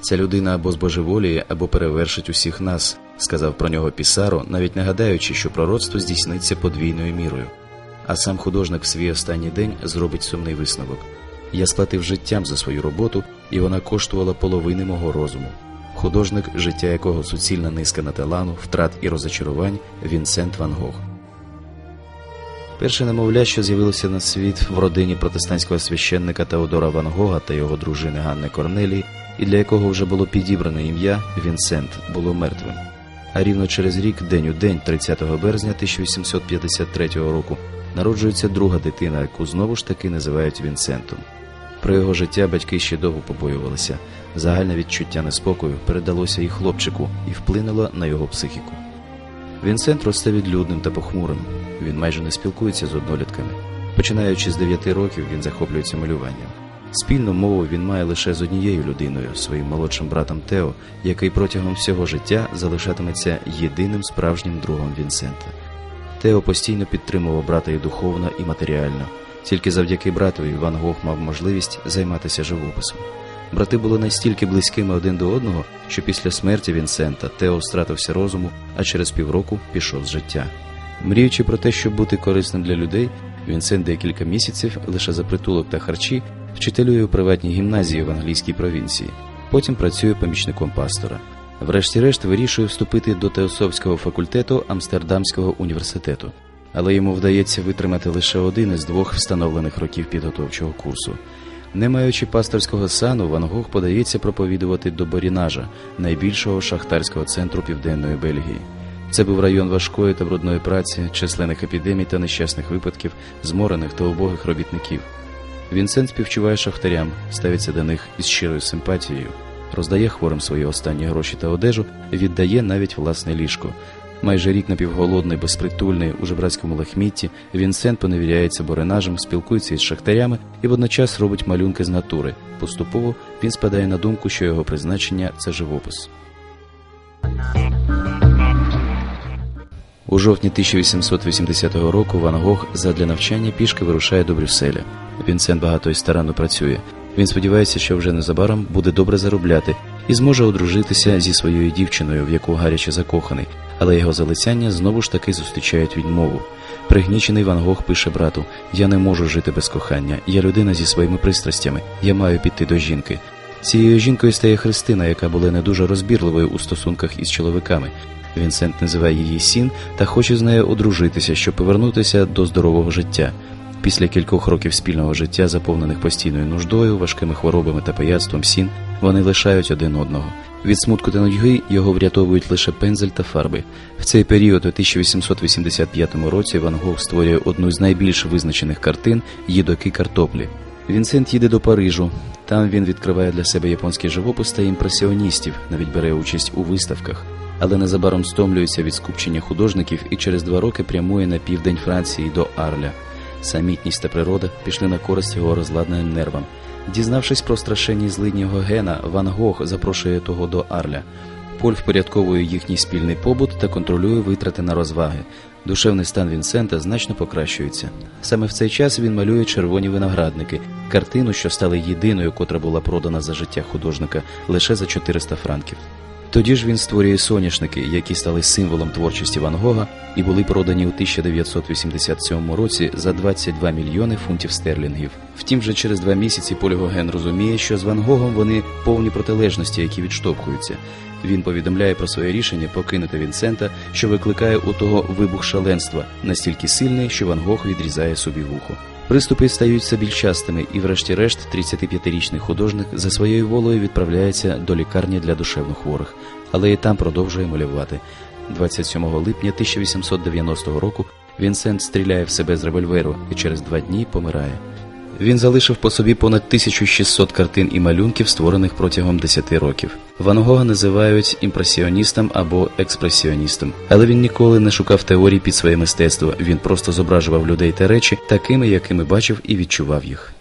Ця людина або збожеволіє, або перевершить усіх нас, сказав про нього Пісаро, навіть не гадаючи, що пророцтво здійсниться подвійною мірою. А сам художник в свій останній день зробить сумний висновок. Я сплатив життям за свою роботу, і вона коштувала половини мого розуму. Художник, життя якого суцільна низка наталану, втрат і розочарувань Вінсент Ван Гог. Перше немовля, що з'явилося на світ в родині протестантського священника Теодора Ван Гога та його дружини Ганни Корнелії, і для якого вже було підібране ім'я Вінсент, було мертвим. А рівно через рік, день у день, 30 березня 1853 року, народжується друга дитина, яку знову ж таки називають Вінсентом. Про його життя батьки ще довго побоювалися. Загальне відчуття неспокою передалося і хлопчику і вплинуло на його психіку. Вінсент росте відлюдним та похмурим. Він майже не спілкується з однолітками. Починаючи з 9 років, він захоплюється малюванням. Спільну мову він має лише з однією людиною, своїм молодшим братом Тео, який протягом всього життя залишатиметься єдиним справжнім другом Вінсента. Тео постійно підтримував брата і духовно, і матеріально. Тільки завдяки братові Ван Гог мав можливість займатися живописом. Брати були настільки близькими один до одного, що після смерті Вінсента Тео стратився розуму, а через півроку пішов з життя. Мріючи про те, щоб бути корисним для людей, Вінсент декілька місяців лише за притулок та харчі вчителює у приватній гімназії в англійській провінції. Потім працює помічником пастора. Врешті-решт вирішує вступити до Теософського факультету Амстердамського університету, але йому вдається витримати лише один із двох встановлених років підготовчого курсу. Не маючи пасторського сану, Ван Гог подається проповідувати до Борінажа, найбільшого шахтарського центру південної Бельгії. Це був район важкої та брудної праці, численних епідемій та нещасних випадків, зморених та убогих робітників. Вінсент співчуває шахтарям, ставиться до них із щирою симпатією, роздає хворим свої останні гроші та одежу, віддає навіть власне ліжко. Майже рік напівголодний, безпритульний у жебрацькому лахмітті, Вінсент поневіряється боренажем, спілкується із шахтарями і водночас робить малюнки з натури. Поступово він спадає на думку, що його призначення це живопис. У жовтні 1880 року Ван Гог задля навчання пішки вирушає до Брюсселя. Вінсент багато і старанно працює. Він сподівається, що вже незабаром буде добре заробляти і зможе одружитися зі своєю дівчиною, в яку гаряче закоханий, але його залицяння знову ж таки зустрічають відмову. Пригнічений Ван Гог пише брату: Я не можу жити без кохання. Я людина зі своїми пристрастями. Я маю піти до жінки. Цією жінкою стає Христина, яка була не дуже розбірливою у стосунках із чоловіками. Вінсент називає її сін та хоче з нею одружитися, щоб повернутися до здорового життя. Після кількох років спільного життя, заповнених постійною нуждою, важкими хворобами та пияцтвом сін, вони лишають один одного. Від смутку та нудьги його врятовують лише пензель та фарби. В цей період, у 1885 році, Ван Гог створює одну з найбільш визначених картин їдоки картоплі. Вінсент їде до Парижу. Там він відкриває для себе японський живопис та імпресіоністів, навіть бере участь у виставках. Але незабаром стомлюється від скупчення художників і через два роки прямує на південь Франції до Арля. Самітність та природа пішли на користь його розладнаним нервам. Дізнавшись про страшенні злидні Гогена, Ван Гог запрошує того до Арля. Поль впорядковує їхній спільний побут та контролює витрати на розваги. Душевний стан Вінсента значно покращується. Саме в цей час він малює червоні виноградники, картину, що стала єдиною, котра була продана за життя художника лише за 400 франків. Тоді ж він створює соняшники, які стали символом творчості Ван Гога і були продані у 1987 році за 22 мільйони фунтів стерлінгів. Втім, вже через два місяці Поль Гоген розуміє, що з Ван Гогом вони повні протилежності, які відштовхуються. Він повідомляє про своє рішення покинути Вінсента, що викликає у того вибух шаленства, настільки сильний, що Ван Гог відрізає собі вухо. Приступи стають все більш частими, і, врешті-решт, 35-річний художник за своєю волею відправляється до лікарні для душевнохворих, але і там продовжує малювати. 27 липня 1890 року Вінсент стріляє в себе з револьверу і через два дні помирає. Він залишив по собі понад 1600 картин і малюнків, створених протягом 10 років. Ван Гога називають імпресіоністом або експресіоністом, але він ніколи не шукав теорій під своє мистецтво. Він просто зображував людей та речі такими, якими бачив і відчував їх.